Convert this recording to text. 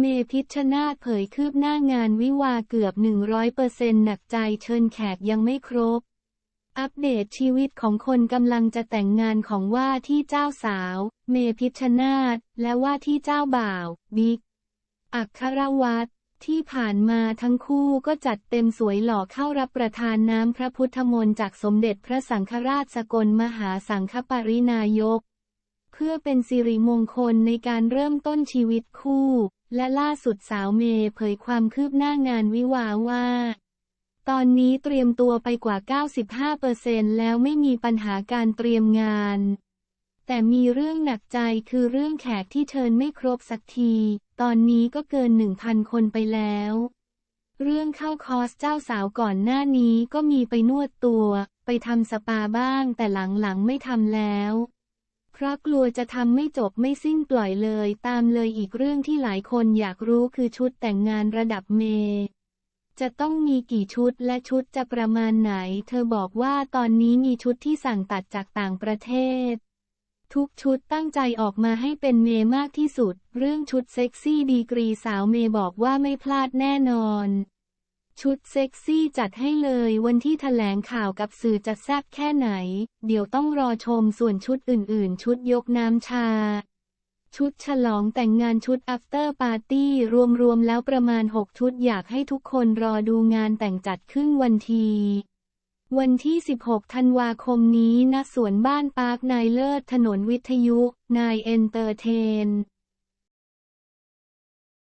เมพิชนาธเผยคืบหน้างานวิวาเกือบ 100%หนักใจเชิญแขกยังไม่ครบ อัปเดตชีวิตของคนกำลังจะแต่งงานของว่าที่เจ้าสาว เมพิชนาธและว่าที่เจ้าบ่าว บิ๊ก อัครวัตรที่ผ่านมาทั้งคู่ก็จัดเต็มสวยหล่อเข้ารับประทานน้ำพระพุทธมนต์จากสมเด็จพระสังฆราชสกลมหาสังฆปรินายก พื่อเป็นสิริมงคลในการเริ่มต้นชีวิตคู่ และล่าสุดสาวเมย์เผยความคืบหน้างานวิวาว่า ตอนนี้เตรียมตัวไปกว่า 95%แล้วไม่มีปัญหาการเตรียมงาน แต่มีเรื่องหนักใจคือเรื่องแขกที่เชิญไม่ครบสักที ตอนนี้ก็เกิน 1,000 คนไปแล้ว เรื่องเข้าคอร์สเจ้าสาวก่อนหน้านี้ก็มีไปนวดตัว ไปทำสปาบ้างแต่หลังๆไม่ทำแล้ว เพราะกลัวจะทำไม่จบไม่สิ้นปล่อยเลย ตามเลยอีกเรื่องที่หลายคนอยากรู้คือชุดแต่งงานระดับเม จะต้องมีกี่ชุดและชุดจะประมาณไหน เธอบอกว่าตอนนี้มีชุดที่สั่งตัดจากต่างประเทศ ทุกชุดตั้งใจออกมาให้เป็นเมมากที่สุด เรื่องชุดเซ็กซี่ดีกรีสาวเมบอกว่าไม่พลาดแน่นอน ชุดเซ็กซี่จัดให้เลยวันที่แถลงข่าวกับสื่อจะแซ่บแค่ไหน เดี๋ยวต้องรอชมส่วนชุดอื่นๆ ชุดยกน้ำชา ชุดฉลองแต่งงานชุด after party รวมๆแล้วประมาณ 6 ชุดอยากให้ทุกคนรอดูงานแต่งจัดขึ้นวันทีวันที่ 16 ธันวาคมนี้ณสวนบ้านปาร์คนายเลิศถนนวิทยุ นายเอนเตอร์เทน